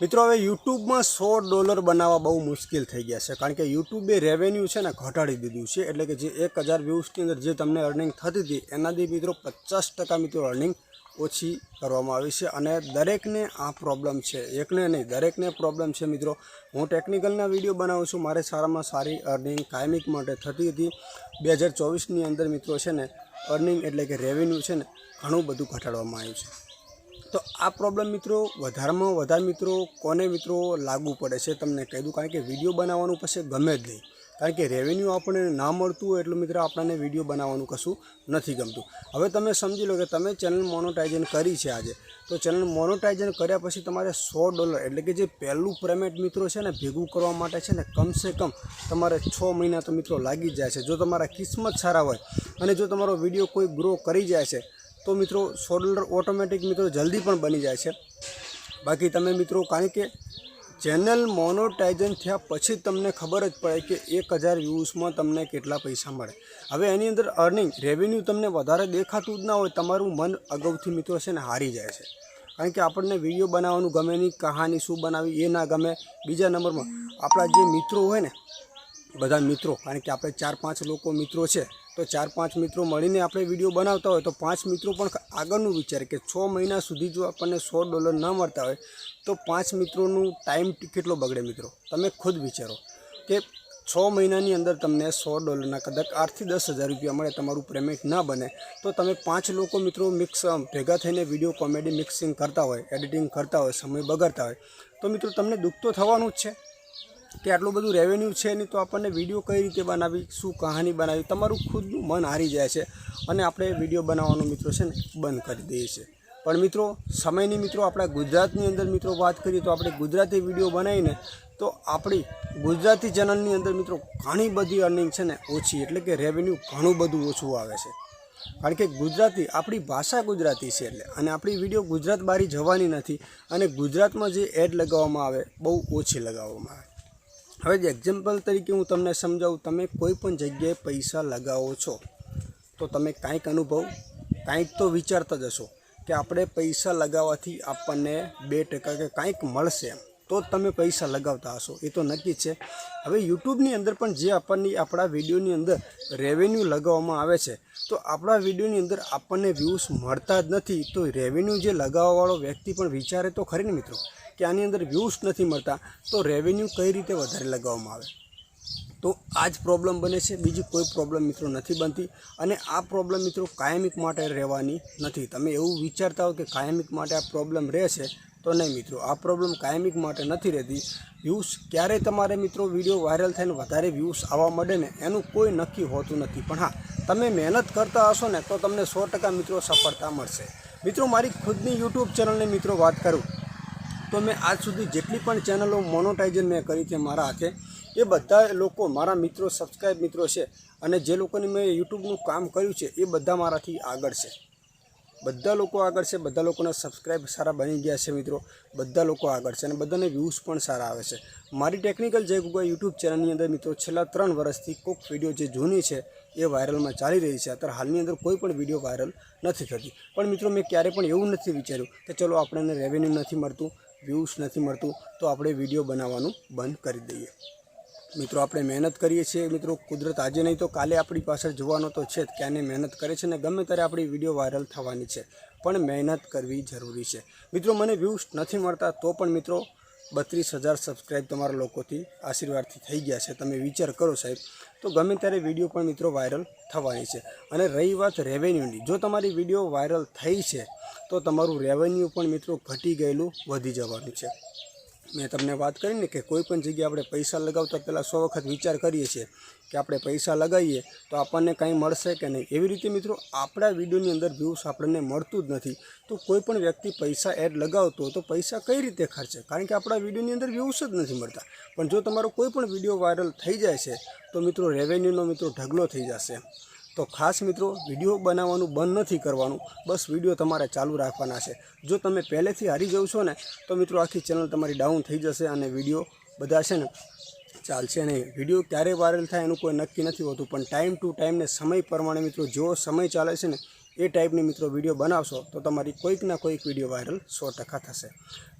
મિત્રો, હવે યુટ્યુબમાં સો ડોલર બનાવવા બહુ મુશ્કેલ થઈ ગયા છે, કારણ કે યુટ્યુબે રેવન્યુ છે ને ઘટાડી દીધું છે. એટલે કે જે એક હજાર વ્યૂઝની અંદર જે તમને અર્નિંગ થતી હતી, એનાથી મિત્રો પચાસ ટકા મિત્રો અર્નિંગ ઓછી કરવામાં આવી છે. અને દરેકને આ પ્રોબ્લેમ છે, એકને નહીં, દરેકને પ્રોબ્લેમ છે મિત્રો. હું ટેકનિકલના વીડિયો બનાવું છું. મારે સારામાં સારી અર્નિંગ કાયમિક માટે થતી હતી. બે હજાર ચોવીસની અંદર મિત્રો છે ને અર્નિંગ એટલે કે રેવન્યુ છે ને, ઘણું બધું ઘટાડવામાં આવ્યું છે. તો આ પ્રોબ્લેમ મિત્રો, વધારેમાં વધારે મિત્રો, કોને મિત્રો લાગુ પડે છે તમને કહી દઉં. કારણ કે વીડિયો બનાવવાનું પછી ગમે જ નહીં. કારણ કે રેવન્યુ આપણને ના મળતું હોય એટલું મિત્રો આપણને વીડિયો બનાવવાનું કશું નથી ગમતું. હવે તમે સમજી લો કે તમે ચેનલ મોનોટાઇઝન કરી છે આજે. તો ચેનલ મોનોટાઇઝન કર્યા પછી તમારે સો ડોલર એટલે કે જે પહેલું પેમેન્ટ મિત્રો છે ને ભેગું કરવા માટે છે ને કમસે કમ તમારે છ મહિના તો મિત્રો લાગી જાય છે. જો તમારા કિસ્મત સારા હોય અને જો તમારો વીડિયો કોઈ ગ્રો કરી જાય છે તો મિત્રો સો ઓટોમેટિક મિત્રો જલ્દી પણ બની જાય છે. બાકી તમે મિત્રો કારણ કે ચેનલ મોનોટાઇઝન થયા પછી તમને ખબર જ પડે કે એક હજાર વ્યૂઝમાં તમને કેટલા પૈસા મળે. હવે એની અંદર અર્નિંગ રેવન્યુ તમને વધારે દેખાતું જ ના હોય, તમારું મન અગાઉથી મિત્રો છે ને હારી જાય છે. કારણ કે આપણને વીડિયો બનાવવાનું ગમે નહીં, કહાની શું બનાવી એ ના ગમે. બીજા નંબરમાં આપણા જે મિત્રો હોય ને બધા મિત્રો, કારણ કે આપણે ચાર પાંચ લોકો મિત્રો છે, તો ચાર પાંચ મિત્રો મળીને આપણે વીડિયો બનાવતા હોય, તો પાંચ મિત્રો પણ આગળનું વિચારે કે છ મહિના સુધી જો આપણને સો ડોલર ન મળતા હોય, તો પાંચ મિત્રોનું ટાઈમ કેટલો બગડે મિત્રો? તમે ખુદ વિચારો કે છ મહિનાની અંદર તમને સો ડોલરના કદાચ આઠથી દસ હજાર રૂપિયા મળે, તમારું પેમેન્ટ ના બને, તો તમે પાંચ લોકો મિત્રો મિક્સ ભેગા થઈને વીડિયો કોમેડી મિક્સિંગ કરતા હોય, એડિટિંગ કરતા હોય, સમય બગાડતા હોય, તો મિત્રો તમને દુઃખ તો થવાનું જ છે. કે આટલું બધું રેવન્યુ છે નહીં તો આપણને વીડિયો કઈ રીતે બનાવી, શું કહાની બનાવી? તમારું ખુદનું મન હારી જાય છે. અને આપણે વીડિયો બનાવવાનું મિત્રો છે ને બંધ કરી દઈએ છીએ. પણ મિત્રો, સમયની મિત્રો, આપણા ગુજરાતની અંદર મિત્રો વાત કરીએ તો આપણે ગુજરાતી વીડિયો બનાવીને તો આપણી ગુજરાતી ચેનલની અંદર મિત્રો ઘણી બધી અર્નિંગ છે ને ઓછી, એટલે કે રેવન્યુ ઘણું બધું ઓછું આવે છે. કારણ કે ગુજરાતી આપણી ભાષા ગુજરાતી છે એટલે, અને આપણી વીડિયો ગુજરાત બહાર જવાની નથી. અને ગુજરાતમાં જે એડ લગાવવામાં આવે, બહુ ઓછી લગાવવામાં આવે. હવે જ એક્ઝામ્પલ તરીકે હું તમને સમજાવું, તમે કોઈ પણ જગ્યાએ પૈસા લગાવો છો, તો તમે કાંઈક અનુભવ, કાંઈક તો વિચારતા જ હશો કે આપણે પૈસા લગાવવાથી આપણને બે ટકા કે કાંઈક મળશે એમ. તો જ તમે પૈસા લગાવતા હશો. એ તો નક્કી છે. હવે યુટ્યુબની અંદર પણ જે આપણને આપણા વિડીયોની અંદર રેવન્યુ લગાવવામાં આવે છે, તો આપણા વિડીયોની અંદર આપણને વ્યૂઝ મળતા જ નથી. તો રેવન્યુ જે લગાવવાવાળો વ્યક્તિ પણ વિચારે તો ખરી ને મિત્રો? કે આની અંદર વ્યૂઝ નથી મળતા, તો રેવન્યુ કઈ રીતે વધારે લગાવવામાં આવે? તો આ જ પ્રોબ્લેમ બને છે. બીજી કોઈ પ્રોબ્લેમ મિત્રો નથી બનતી. અને આ પ્રોબ્લેમ મિત્રો કાયમિક માટે રહેવાની નથી. તમે એવું વિચારતા હો કે કાયમિક માટે આ પ્રોબ્લેમ રહે છે તો નહીં મિત્રો. આ પ્રોબ્લેમ કાયમિક માટે નથી રહેતી. વ્યૂઝ ક્યારે તમારે મિત્રો વીડિયો વાયરલ થઈને વધારે વ્યૂઝ આવવા મળે ને, એનું કોઈ નક્કી હોતું નથી. પણ હા, તમે મહેનત કરતા હશો ને, તો તમને સો ટકા મિત્રો સફળતા મળશે. મિત્રો, મારી ખુદની યુટ્યુબ ચેનલની મિત્રો વાત કરું, તો મેં આજ સુધી જેટલી પણ ચેનલો મોનોટાઇઝન મેં કરી છે મારા હાથે એ બધા લોકો મારા મિત્રો સબસ્ક્રાઈબ મિત્રો છે અને જે લોકોને મેં યુટ્યુબનું કામ કર્યું છે એ બધા મારાથી આગળ છે. બધા લોકો આગળ છે, બધા લોકોના સબસ્ક્રાઈબ સારા બની ગયા છે મિત્રો. બધા લોકો આગળ છે અને બધાને વ્યૂઝ પણ સારા આવે છે. મારી ટેકનિકલ જે ગુગલ યુટ્યુબ ચેનલની અંદર મિત્રો છેલ્લા ત્રણ વર્ષથી કોઈક વીડિયો જે જૂની છે એ વાયરલમાં ચાલી રહી છે. અત્યારે હાલની અંદર કોઈ પણ વીડિયો વાયરલ નથી થતી. પણ મિત્રો મેં ક્યારે પણ એવું નથી વિચાર્યું કે ચલો આપણને રેવન્યુ નથી મળતું વ્યૂઝ નથી મળતું, તો આપણે વીડિયો બનાવવાનું બંધ કરી દઈએ. મિત્રો, આપણે મહેનત કરીએ છીએ. મિત્રો, કુદરત આજે નહીં તો કાલે આપણી પાછળ જોવાનો તો છે જ. કે મહેનત કરે છે ને ગમે ત્યારે આપણી વીડિયો વાયરલ થવાની છે. પણ મહેનત કરવી જરૂરી છે. મિત્રો, મને વ્યૂઝ નથી મળતા તો પણ, મિત્રો, બત્રીસ હજાર સબસ્ક્રાઈબ તમારા લોકોથી આશીર્વાદથી થઈ ગયા છે. તમે વિચાર કરો સાહેબ. તો ગમે ત્યારે વીડિયો પણ, મિત્રો, વાયરલ થવાની છે. અને રહી વાત રેવન્યુની જો તમારી વીડિયો વાયરલ થઈ છે, તો તમારું રેવન્યુ પણ, મિત્રો, ઘટી ગયેલું વધી જવાનું છે. મેં તમને વાત કરી ને કે કોઈ પણ જગ્યાએ આપણે પૈસા લગાવતા પહેલાં સો વખત વિચાર કરીએ છીએ કે આપણે પૈસા લગાવીએ તો આપણને કાંઈ મળશે કે નહીં? એવી રીતે મિત્રો આપણા વિડીયોની અંદર વ્યૂઝ આપણને મળતું જ નથી. તો કોઈ પણ વ્યક્તિ પૈસા એડ લગાવતો તો પૈસા કઈ રીતે ખર્ચે? કારણ કે આપણા વિડીયોની અંદર વ્યૂઝ જ નથી મળતા. પણ જો તમારો કોઈ પણ વીડિયો વાયરલ થઈ જાય છે, તો મિત્રો રેવન્યુનો મિત્રો ઢગલો થઈ જશે. તો ખાસ મિત્રો, વીડિયો બનાવવાનું બંધ નથી કરવાનું. બસ વીડિયો તમારે ચાલુ રાખવાના છે. જો તમે પહેલેથી હારી જાવ છો ને, તો મિત્રો આખી ચેનલ તમારી ડાઉન થઈ જશે અને વીડિયો બધા છે ને ચાલશે નહીં. વીડિયો ક્યારે વાયરલ થાય એનું કોઈ નક્કી નથી હોતું, પણ ટાઈમ ટુ ટાઈમ ને સમય પ્રમાણે મિત્રો જેવો સમય ચાલે છે ને એ ટાઈપની મિત્રો વીડિયો બનાવશો તો તમારી કોઈકના કોઈક વીડિયો વાયરલ સો ટકા થશે.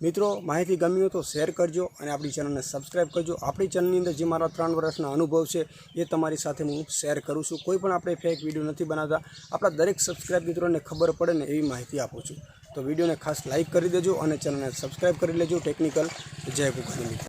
મિત્રો, માહિતી ગમી હોય તો શેર કરજો અને આપણી ચેનલને સબસ્ક્રાઈબ કરજો. આપણી ચેનલની અંદર જે મારા ત્રણ વર્ષના અનુભવ છે, એ તમારી સાથે હું શેર કરું છું. કોઈ પણ આપણે ફેક વીડિયો નથી બનાવતા. આપણા દરેક સબસ્ક્રાઈબ મિત્રોને ખબર પડે ને એવી માહિતી આપું છું. તો વિડીયોને ખાસ લાઇક કરી દેજો અને ચેનલને સબસ્ક્રાઈબ કરી લેજો. ટેકનિકલ જય મિત્રો